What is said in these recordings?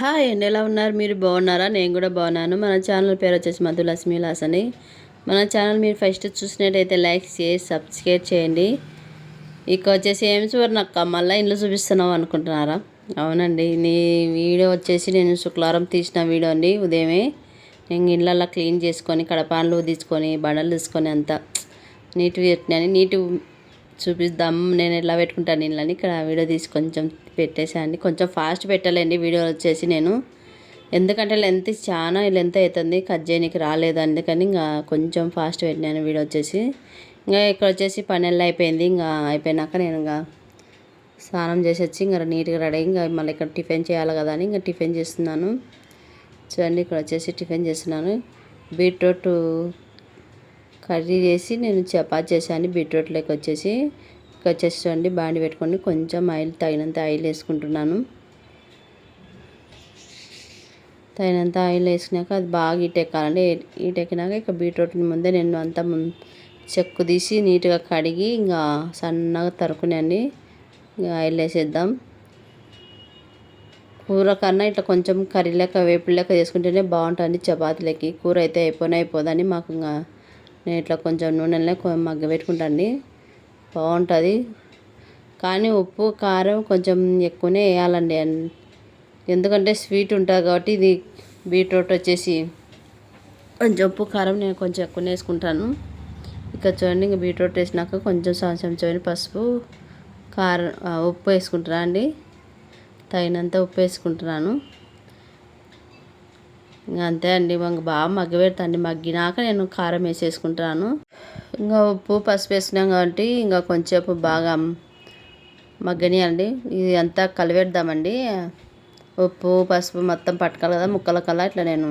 Hi అండి ఎలా ఉన్నారు? మీరు బాగున్నారా? నేను కూడా బాగున్నాను. మన ఛానల్ పేరు వచ్చేసి మధులక్ష్మి లాస్ అని. మన ఛానల్ మీరు ఫస్ట్ చూసినట్టయితే లైక్ చేసి సబ్స్క్రైబ్ చేయండి. ఇక వచ్చేసి ఏం చూడనక్క మళ్ళీ ఇంట్లో చూపిస్తున్నావు అనుకుంటున్నారా? అవునండి నీ వీడియో వచ్చేసి నేను శుక్రవారం తీసిన వీడియో అండి ఉదయమే. నేను ఇళ్ళల్లో క్లీన్ చేసుకొని కడపాన్లు తీసుకొని బండలు తీసుకొని అంతా నీట్గా పెట్టినాను. నీట్ చూపిద్దాం నేను ఎలా పెట్టుకుంటాను ఇళ్ళని ఇక్కడ వీడియో తీసి కొంచెం పెట్టేసాను కొంచెం ఫాస్ట్ పెట్టాలండి వీడియో వచ్చేసి నేను. ఎందుకంటే లెంత్ చాలా లెంత్ అవుతుంది కట్ చేయడానికి రాలేదు అందుకని ఇంకా కొంచెం ఫాస్ట్ పెట్టినాను వీడియో వచ్చేసి. ఇంకా ఇక్కడ వచ్చేసి పన్నెళ్ళు అయిపోయింది. ఇంకా అయిపోయినాక నేను ఇంకా స్నానం చేసి వచ్చి ఇంకా నీట్గా రెడీ ఇంకా మళ్ళీ ఇక్కడ టిఫిన్ చేయాలి కదా అని ఇంకా టిఫిన్ చేస్తున్నాను. చూడండి ఇక్కడ వచ్చేసి టిఫిన్ చేస్తున్నాను. బీట్రూట్ కర్రీ చేసి నేను చపాతి చేశాను బీట్రూట్లోకి వచ్చేసి వచ్చేసి చూడండి బాండి పెట్టుకొని కొంచెం ఆయిల్ తగినంత ఆయిల్ వేసుకుంటున్నాను. తగినంత ఆయిల్ వేసుకున్నాక అది బాగా ఇటెక్కాలండి ఈటెక్కినాక ఇక బీట్రూట్ని ముందే నేను అంతా చెక్కు తీసి నీట్గా కడిగి ఇంకా సన్నగా తరుకునండి. ఇంకా ఆయిల్ వేసేద్దాం. కూర కన్నా ఇట్లా కొంచెం కర్రీ లెక్క వేపుడు లెక్క చేసుకుంటేనే బాగుంటుంది చపాతీలకి. కూర అయితే అయిపోయినా అయిపోదని మాకు ఇంకా నేను ఇట్లా కొంచెం నూనెలనే మగ్గ పెట్టుకుంటాను బాగుంటుంది. కానీ ఉప్పు కారం కొంచెం ఎక్కువనే వేయాలండి. ఎందుకంటే స్వీట్ ఉంటుంది కాబట్టి ఇది బీట్రూట్ వచ్చేసి కొంచెం ఉప్పు కారం నేను కొంచెం ఎక్కువనే వేసుకుంటాను. ఇక చూడండి ఇంకా బీట్రూట్ వేసినాక కొంచెం సంవత్సరం చూడండి పసుపు కారం ఉప్పు వేసుకుంటున్నాను అండి. తగినంత ఉప్పు వేసుకుంటున్నాను. ఇంకా అంతే అండి. మాకు బాగా మగ్గ పెడతాండి. మగ్గినాక నేను కారం వేసేసుకుంటాను. ఇంకా ఉప్పు పసుపు వేసినాం కాబట్టి ఇంకా కొంచెంసేపు బాగా మగ్గనియండి. ఇది అంతా కలిపెడదామండి. ఉప్పు పసుపు మొత్తం పట్టుకోవాలి కదా ముక్కల కల్లా ఇట్లా నేను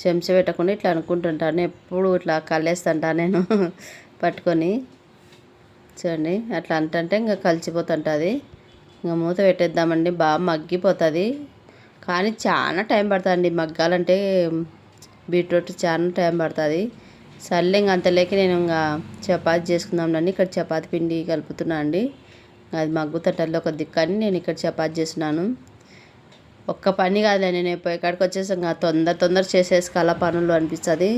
చెంచ పెట్టకుండా ఇట్లా అనుకుంటుంటాను. ఎప్పుడు ఇట్లా కలేస్తుంటా నేను పట్టుకొని. చూడండి అట్లా అంటే ఇంకా కలిసిపోతుంటుంది. ఇంకా మూత పెట్టేద్దామండి. బాగా మగ్గిపోతుంది. కానీ చాలా టైం పడుతుంది మగ్గాలంటే బీట్రూట్ చాలా టైం పడుతుంది. సర్లే ఇంక అంతలేక నేను ఇంకా చపాతి చేసుకుందాంనండి ఇక్కడ చపాతి పిండి కలుపుతున్నా అండి. అది మగ్గు తట్టల్లో ఒక దిక్కని నేను ఇక్కడ చపాతి చేస్తున్నాను. ఒక్క పని కాదులే నేను ఇక్కడికి వచ్చేసి ఇంకా తొందర తొందర చేసేసుకోవాలా పనులు అనిపిస్తుంది.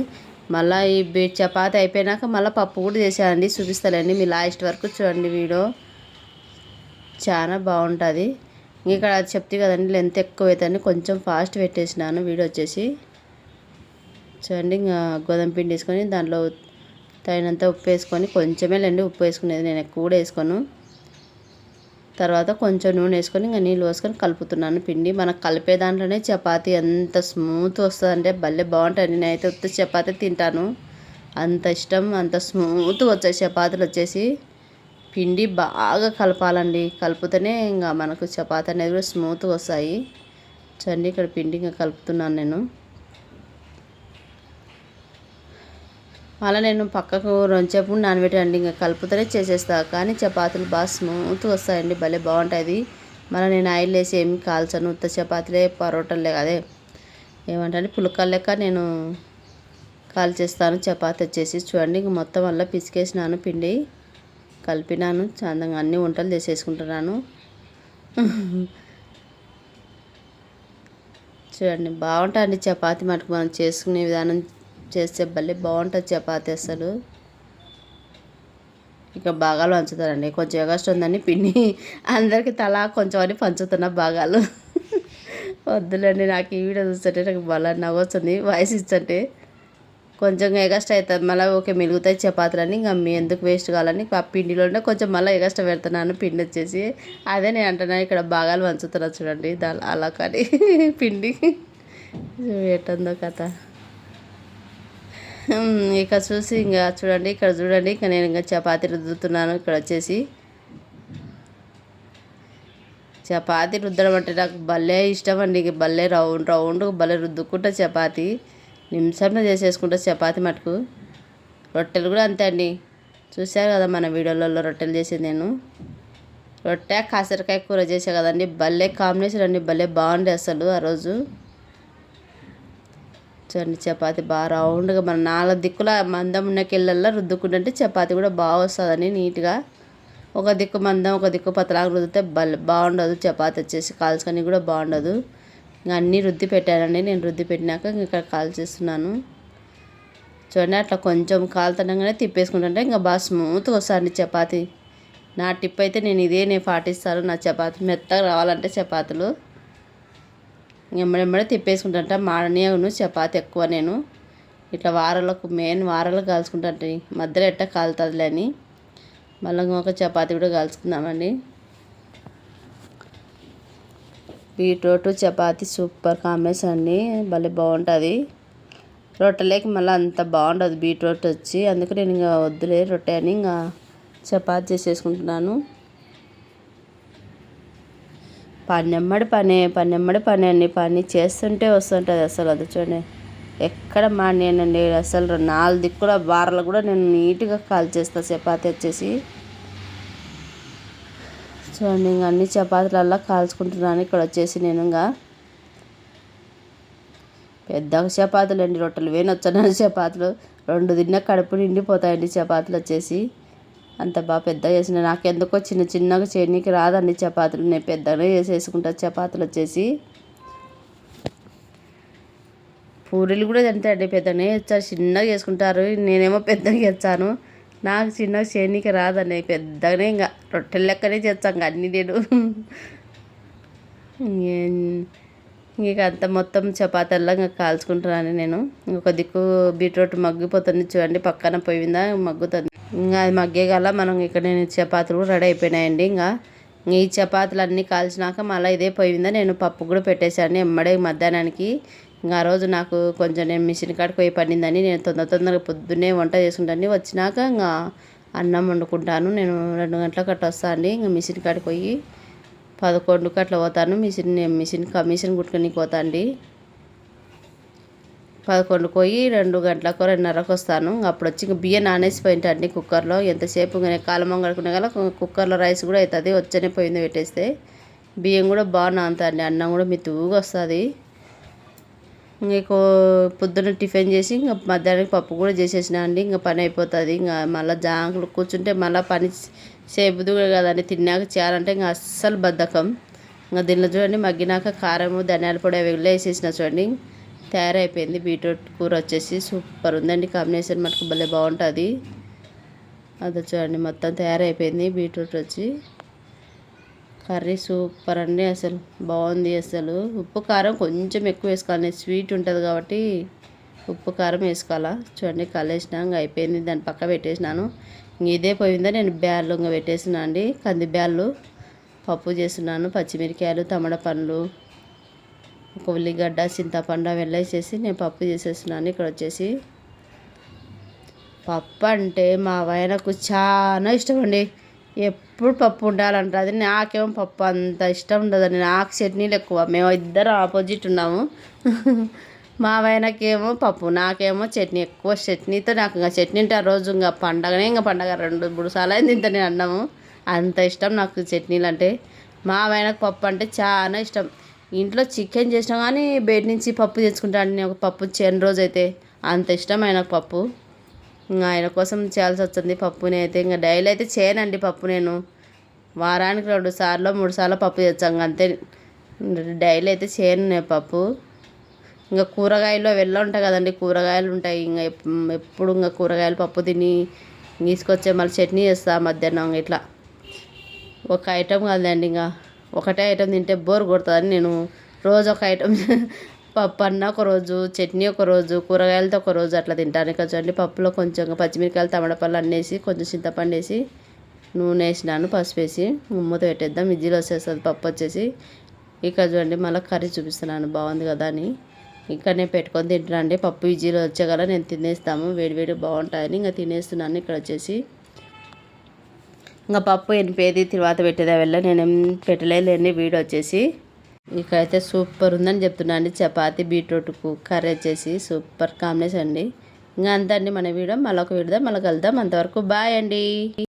మళ్ళీ ఈ బీట్ చపాతి అయిపోయినాక మళ్ళీ పప్పు కూడా చేసానండి చూపిస్తానండి మీ లాస్ట్ వరకు చూడండి వీడియో. చాలా బాగుంటుంది. ఇక్కడ చెప్తే కదండి లెంత్ ఎక్కువ అవుతుంది కొంచెం ఫాస్ట్ పెట్టేసినాను. వీడియో వచ్చేసి చూడండి ఇంకా గోధుమ పిండి వేసుకొని దాంట్లో తగినంత ఉప్పు వేసుకొని కొంచెమే లేండి ఉప్పు వేసుకునేది నేను ఎక్కువ కూడా వేసుకోను. తర్వాత కొంచెం నూనె వేసుకొని ఇంకా నీళ్ళు పోసుకొని కలుపుతున్నాను పిండి. మనకు కలిపే దాంట్లోనే చపాతి ఎంత స్మూత్ వస్తుందంటే భలే బాగుంటుంది నేనైతే ఉత్త చపాతి తింటాను. అంత ఇష్టం అంత స్మూత్గా వచ్చే చపాతీలు వచ్చేసి. పిండి బాగా కలపాలండి. కలిపితేనే ఇంకా మనకు చపాతీ అనేది కూడా స్మూత్గా వస్తాయి. చండి ఇక్కడ పిండి ఇంకా కలుపుతున్నాను నేను. మళ్ళీ నేను పక్కకు రొంచేపు నానబెట్టండి ఇంకా కలుపుతూనే చేసేస్తా. కానీ చపాతీలు బాగా స్మూత్గా వస్తాయండి. భలే బాగుంటుంది మళ్ళీ నేను ఆయిల్ వేసి ఏమి కాల్చను. ఉత్త చపాతీలే పరోటాలే అదే. ఏమంటే పులకాల లెక్క నేను కాల్చేస్తాను. చపాతీ వచ్చేసి చూడండి. ఇంక మొత్తం వల్ల పిసికేసినాను పిండి. కలిపినాను. చందంగా అన్ని వంటలు చేసేసుకుంటున్నాను. చూడండి బాగుంటుంది చపాతి మటుకు. మనం చేసుకునే విధానం చేస్తే భలే బాగుంటుంది చపాతి అసలు. ఇక భాగాలు పంచుతారండి. కొంచెం ఎగస్ట్ ఉందని పిన్ని అందరికి తలా కొంచెం అని పంచుతున్న భాగాలు వద్దులేండి నాకు ఈ వీడియో చూస్తుంటే నాకు భలే నవ్వుతుంది వాయిస్ ఇస్తుంటే. కొంచెం ఎగస్ట్రా అవుతుంది. మళ్ళీ ఓకే మిలుగుతాయి చపాతీలని ఇంకా మీ ఎందుకు వేస్ట్ కావాలని ఆ పిండిలోనే కొంచెం మళ్ళీ ఎగస్ట్రా పెడుతున్నాను పిండి వచ్చేసి. అదే నేను అంటున్నాను ఇక్కడ భాగాలు వంచుతున్నా చూడండి. దాని అలా కానీ పిండి. ఎట్టందో కథ. ఇక చూసి ఇంకా చూడండి ఇక్కడ చూడండి. ఇక నేను ఇంకా చపాతీ రుద్దుతున్నాను ఇక్కడ వచ్చేసి. చపాతీ రుద్దడం అంటే నాకు భలే ఇష్టం అండి. భలే రౌండ్ రౌండ్ భలే రుద్దుకుంటా చపాతీ. నిమిషంలో చేసేసుకుంటే చపాతి మటుకు. రొట్టెలు కూడా అంతే అండి. చూశారు కదా మన వీడియోలలో రొట్టెలు చేసేది నేను. రొట్టె కాసరకాయ కూర చేసా కదండి. భలే కాంబినేషన్ అండి. భలే బాగుండే అసలు ఆ రోజు. చూడండి చపాతి బాగా రౌండ్గా మన నాలుగు దిక్కుల మందం ఉన్న కిళ్ళల్లో రుద్దుకుంటుంటే చపాతి కూడా బాగా వస్తుందని నీట్గా. ఒక దిక్కు మందం ఒక దిక్కు పతలాగా రుద్దితే బల్ బాగుండదు. చపాతి వచ్చేసి కాల్చుకొని కూడా బాగుండదు. ఇంకా అన్నీ రుద్ది పెట్టానండి. నేను రుద్ది పెట్టినాక ఇంకా ఇక్కడ కాల్ చేస్తున్నాను. చూడండి అట్లా కొంచెం కాలుతుండగానే తిప్పేసుకుంటుంటే ఇంకా బాగా స్మూత్గా వస్తుంది చపాతి. నా టిప్ అయితే నేను ఇదే నేను పాటిస్తాను నా చపాతి. మెత్తగా రావాలంటే చపాతీలు. ఎమ్మడెమ్మడే తిప్పేసుకుంటా మాడనియను చపాతి ఎక్కువ నేను. ఇట్లా వారాలకు మెయిన్ వారాలకు కాల్చుకుంటా మధ్యలో ఎట్ట కాలుతుందిలే అని. మళ్ళీ ఒక చపాతి కూడా కాల్చుకుందామండి. బీట్రూట్ చపాతి సూపర్ కాంబినేషన్ అండి భలే బాగుంటుంది. రొట్టెలేకి మళ్ళీ అంత బాగుండదు బీట్రూట్ వచ్చి. అందుకు నేను ఇంకా వద్దులే రొట్టె అని ఇంకా చపాతి చేసేసుకుంటున్నాను. పన్నెమ్మడి పనే పన్నెమ్మడి పని అండి. పని చేస్తుంటే వస్తుంటుంది అసలు అది చూడండి. ఎక్కడ మానేనండి? అసలు నాలుగు దిక్కుల వారాలు కూడా నేను నీట్గా కాల్ చేస్తాను చపాతి వచ్చేసి. చూడండి ఇంకా అన్ని చపాతీలల్లా కాల్చుకుంటున్నాను. ఇక్కడ వచ్చేసి నేను ఇంకా పెద్ద చపాతీలు అండి రొట్టెలు వేనొచ్చాను చపాతీలు. రెండు తిన్న కడుపు నిండిపోతాయండి చపాతీలు వచ్చేసి. అంత బాగా పెద్దగా చేసిన. నాకు ఎందుకో చిన్న చిన్నగా చేయడానికి రాదండి చపాతీలు. నేను పెద్దగా చేసేసుకుంటా చపాతీలు వచ్చేసి. పూరీలు కూడా అంతే అండి పెద్దగానే చిన్నగా చేసుకుంటారు. నేనేమో పెద్దగా చేస్తాను. నాకు చిన్నగా శనికి రాదండి పెద్దగానే ఇంకా రొట్టెలు లెక్కనే చేస్తాను ఇంకా అన్ని నేను. ఇక అంత మొత్తం చపాతీల్లో ఇంకా కాల్చుకుంటున్నాను నేను. ఇంకొక దిక్కు బీట్రూట్ మగ్గిపోతుంది చూడండి పక్కన పోయిందా మగ్గుతుంది. ఇంకా అది మగ్గేగల మనం ఇక్కడ నేను చపాతీలు రెడీ అయిపోయినాయండి ఇంకా. ఈ చపాతీలు అన్నీ కాల్చినాక మళ్ళీ ఇదే పోయిందా నేను పప్పు కూడా పెట్టేశాను. ఎమ్మడే మధ్యాహ్నానికి ఇంకా ఆ రోజు నాకు కొంచెం నేను మిషన్ కాడికి పోయి పడిందని నేను తొందర తొందరగా పొద్దున్నే వంట చేసుకుంటాను. వచ్చినాక ఇంకా అన్నం వండుకుంటాను. నేను రెండు గంటలకు అట్లా వస్తాను అండి. ఇంకా మిషన్ కాడికి పోయి పదకొండుకి అట్లా పోతాను. మిషన్ మిషన్ మిషన్ కుట్టుకుని పోతా అండి. పదకొండు పోయి రెండు గంటలకు రెండున్నరకు వస్తాను. అప్పుడు వచ్చి ఇంకా బియ్యం నానేసి కుక్కర్లో. ఎంతసేపు కాలమం కడుకునే కదా కుక్కర్లో రైస్ కూడా అవుతుంది వచ్చనే పోయింది పెట్టేస్తే. బియ్యం కూడా బాగా నానుతుంది అన్నం కూడా మెతుగా వస్తుంది. ఇంకో పొద్దున్న టిఫిన్ చేసి ఇంకా మధ్యాహ్నం పప్పు కూడా చేసేసిన అండి. ఇంకా పని అయిపోతుంది. ఇంకా మళ్ళీ జాంకులు కూర్చుంటే మళ్ళీ పని సేపుదు కదండి. తిన్నాక చేయాలంటే ఇంకా అస్సలు బద్ధకం. ఇంకా దీనిలో చూడండి మగ్గినాక కారము ధనియాల పొడి అవి వేసేసిన చూడండి. తయారైపోయింది. బీట్రూట్ కూర వచ్చేసి సూపర్ ఉందండి. కాంబినేషన్ మటుకు భలే బాగుంటుంది. అది చూడండి మొత్తం తయారైపోయింది బీట్రూట్ వచ్చి. కర్రీ సూపర్ అండి అసలు. బాగుంది అసలు. ఉప్పు కారం కొంచెం ఎక్కువ వేసుకోవాలి. స్వీట్ ఉంటుంది కాబట్టి ఉప్పు కారం వేసుకోవాలా? చూడండి కలిసినాక ఇంకా అయిపోయింది. దాని పక్క పెట్టేసినాను. ఇంక ఇదే పోయిందా? నేను బ్యాళ్ళు ఇంకా పెట్టేసిన అండి. కంది బ్యాళ్ళు పప్పు చేస్తున్నాను. పచ్చిమిరకాయలు తమడ పండ్లు ఒక ఉల్లిగడ్డ చింతపండు వెళ్ళేసేసి నేను పప్పు చేసేస్తున్నాను. ఇక్కడ వచ్చేసి పప్పు అంటే మా ఆయనకు చాలా ఇష్టం అండి. ఎప్పుడు పప్పు ఉండాలంట అది నాకేమో పప్పు అంత ఇష్టం ఉండదండి నాకు చట్నీలు ఎక్కువ. మేము ఇద్దరం ఆపోజిట్ ఉన్నాము. మా ఆయనకేమో పప్పు నాకేమో చట్నీ ఎక్కువ. చట్నీతో నాకు ఇంకా చట్నీ అంటే ఆ రోజు ఇంకా పండగనే ఇంకా పండగ రెండు మూడు సార్లు అయింది ఇంత నేను అన్నాము. అంత ఇష్టం నాకు చట్నీలు అంటే. మా ఆయనకు పప్పు అంటే చాలా ఇష్టం. ఇంట్లో చికెన్ చేసినా కానీ బయట నుంచి పప్పు తెచ్చుకుంటాను నేను ఒక పప్పు చేయని రోజు అయితే అంత ఇష్టం ఆయనకు పప్పు. ఆయన కోసం చేయాల్సి వస్తుంది పప్పుని అయితే. ఇంకా డైలీ అయితే చేయనండి పప్పు నేను. వారానికి రెండు సార్లు మూడు సార్లు పప్పు తెచ్చాం అంతే. డైలీ అయితే చేయను నేను పప్పు. ఇంకా కూరగాయలు వెళ్ళ ఉంటాయి కదండి కూరగాయలు ఉంటాయి. ఇంకా ఎప్పుడు ఇంకా కూరగాయలు పప్పు తిని తీసుకొచ్చే మళ్ళీ చట్నీ చేస్తా మధ్యాహ్నం ఇట్లా. ఒక ఐటెం కాదండి ఇంకా. ఒకటే ఐటెం తింటే బోర్ కొడుతుందని నేను రోజు ఒక ఐటెం పప్పు అన్న ఒకరోజు చట్నీ ఒకరోజు కూరగాయలతో ఒకరోజు అట్లా తింటాను. ఇక్కడ చూడండి పప్పులో కొంచెం పచ్చిమిరకాయలు తమడపళ్ళు అన్నేసి కొంచెం చింతపండు వేసి నూనె వేసినాను పసుపు వేసి మూత పెట్టేద్దాం. ఇజ్జీలు వచ్చేస్తుంది పప్పు వచ్చేసి. ఇక్కడ చూడండి మళ్ళీ కర్రీ చూపిస్తున్నాను. బాగుంది కదా అని. ఇక్కడనే పెట్టుకొని తింటున్నాండి పప్పు ఇజ్జీలో వచ్చే కదా నేను తినేస్తాము. వేడివేడి బాగుంటాయని ఇంకా తినేస్తున్నాను. ఇక్కడ వచ్చేసి ఇంకా పప్పు ఎనిపేది తర్వాత పెట్టేదా వెళ్ళ. నేనేం పెట్టలేదండి వీడియో వచ్చేసి ఇక్కడైతే సూపర్ ఉందని చెప్తున్నా అండి. చపాతి బీట్రూట్ కర్రీ వచ్చేసి సూపర్ కాంబినేషన్ అండి. ఇంకా అంతే అండి మన వీడియో. మళ్ళీ ఒక వీడియో మళ్ళీ కలుద్దాం. అంతవరకు బాయ్ అండి.